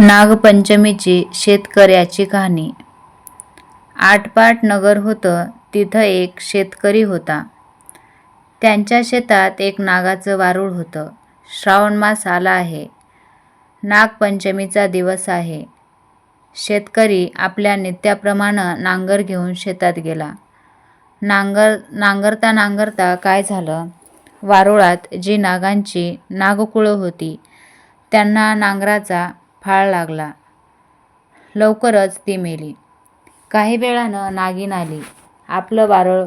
नागपंचमीची शेतकऱ्याची कहाणी. आटपाट नगर होतं तिथं एक शेतकरी होता. त्यांच्या शेतात एक नागाचं वारूळ होतं. श्रावण मास आला आहे. नागपंचमीचा दिवस आहे. शेतकरी आपल्या नित्याप्रमाणे नांगर घेऊन शेतात गेला. नांगर नांगरता नांगरता काय झालं? वारुळात जी नागांची नागकुळं होती त्यांना नांगराचा फाळ लागला. लवकरच ती मेली. काही वेळानं नागिन आली. आपलं वारुळ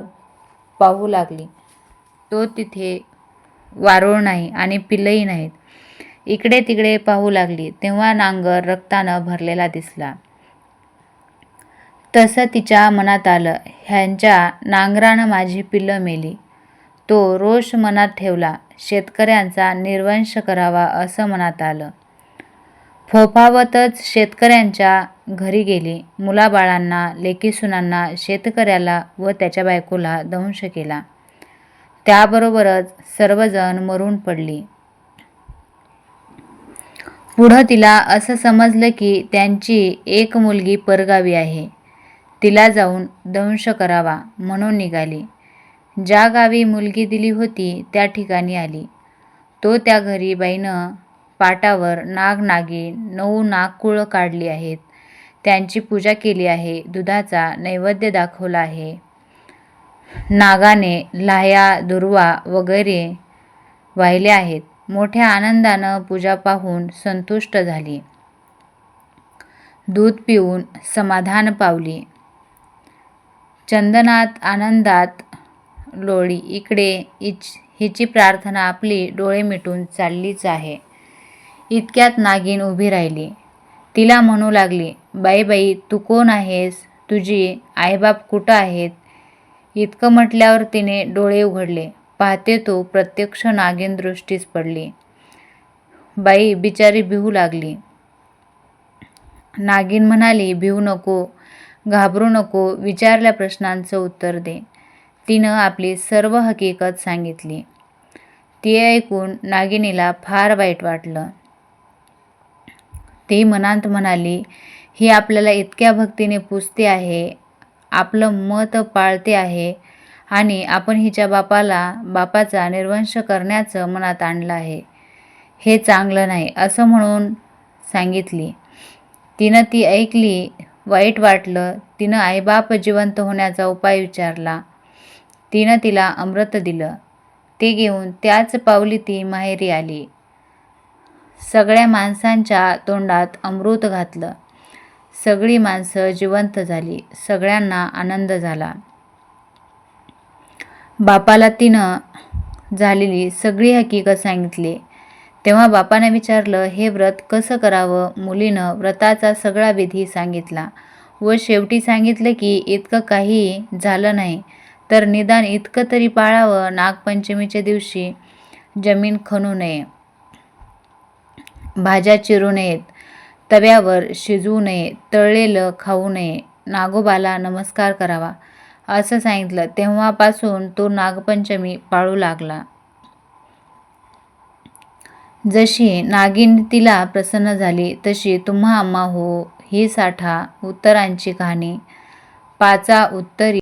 पाहू लागली. तो तिथे वारुळ नाही आणि पिल्लंही नाहीत. इकडे तिकडे पाहू लागली. तेव्हा नांगर रक्तानं भरलेला दिसला. तसं तिच्या मनात आलं. ह्यांच्या नांगरानं माझी पिल्लं मेली. तो रोष मनात ठेवला. शेतकऱ्यांचा निर्वंश करावा असं मनात आलं. फोफावतच शेतकऱ्यांच्या घरी गेली. मुलाबाळांना लेकीसुनांना शेतकऱ्याला व त्याच्या बायकोला दंश केला. त्याबरोबरच सर्वजण मरून पडली. पुढं तिला असं समजलं की त्यांची एक मुलगी परगावी आहे. तिला जाऊन दंश करावा म्हणून निघाली. ज्या गावी मुलगी दिली होती त्या ठिकाणी आली. तो त्या घरी बाईनं पाटावर नाग नागी नऊ नागकुळं काढली आहेत. त्यांची पूजा केली आहे. दुधाचा नैवेद्य दाखवला आहे. नागाने लाह्या दुर्वा वगैरे वाहिले आहेत. मोठ्या आनंदानं पूजा पाहून संतुष्ट झाली. दूध पिऊन समाधान पावली. चंदनात आनंदात लोळी इकडे इच हिची प्रार्थना आपली डोळे मिटून चाललीच आहे. इतक्यात नागिन उभी राहिली. तिला म्हणू लागली बाई बाई तू कोण आहेस? तुझी आईबाप कुठं आहेत? इतकं म्हटल्यावर तिने डोळे उघडले. पाहते तो प्रत्यक्ष नागिन दृष्टीस पडली. बाई बिचारी भिवू लागली. नागिन म्हणाली भिवू नको घाबरू नको विचारल्या प्रश्नांचं उत्तर दे. तिनं आपली सर्व हकीकत सांगितली. ते ऐकून नागिनीला फार वाईट वाटलं. ती मनात म्हणाली ही आपल्याला इतक्या भक्तीने पुजते आहे आपलं मत पाळते आहे आणि आपण हिच्या बापाला बापाचा निर्वंश करण्याचं मनात आणलं आहे. हे चांगलं नाही असं म्हणून सांगितली. तिनं ती ऐकली वाईट वाटलं तिनं आईबाप जिवंत होण्याचा उपाय विचारला. तिनं तिला अमृत दिलं. ते घेऊन त्याच पावली ती माहेरी आली. सगळ्या माणसांच्या तोंडात अमृत घातलं. सगळी माणसं जिवंत झाली. सगळ्यांना आनंद झाला. बापाला तिनं झालेली सगळी हकीकत सांगितली. तेव्हा बापाने विचारलं हे व्रत कसं करावं? मुलीनं व्रताचा सगळा विधी सांगितला व शेवटी सांगितलं की इतकं काही झालं नाही तर निदान इतकं तरी पाळावं नागपंचमीच्या दिवशी. जमीन खणू नये. भाज्या चिरू नयेत. तव्यावर शिजवू नये तळलेलं खाऊ नये. नागोबाला नमस्कार करावा. असं सांगितलं. तेव्हापासून तो नागपंचमी पाळू लागला. जशी नागिन तिला प्रसन्न झाली तशी तुम्हा अम्मा हो ही साठा उत्तरांची कहाणी. पाचा उत्तरी